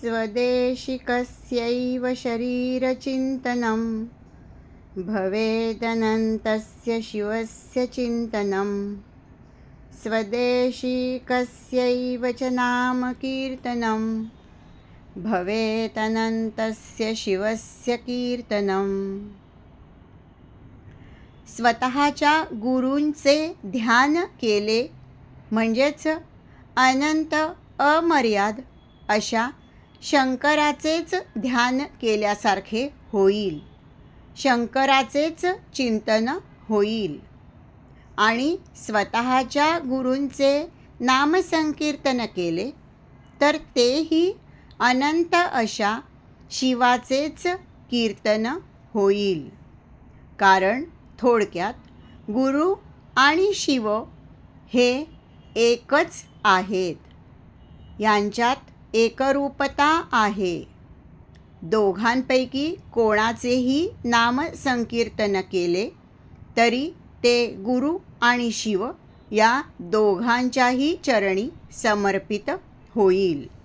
स्वदेशिकस्यैव शरीरचिन्तनं। भवेदनन्तस्य शिवस्य चिन्तनं। स्वदेशिकस्यैव च नामकीर्तनं भवेदनन्तस्य शिवस्य कीर्तनम् स्वतःच्या गुरूंचे ध्यान केले म्हणजेच अनंत अमर्याद अशा शंकराचेच ध्यान केल्यासारखे होईल. शंकराचेच चिंतन होईल. आणि स्वतःच्या गुरूंचे नामसंकीर्तन केले तर तेही अनंत अशा शिवाचेच कीर्तन होईल. कारण थोडक्यात गुरु आणि शिव हे एकच आहेत. यांच्यात एकरूपता आहे. दोघांपैकी कोणाचेही नामसंकीर्तन केले तरी ते गुरु आणि शिव या दोघांच्याही चरणी समर्पित होईल.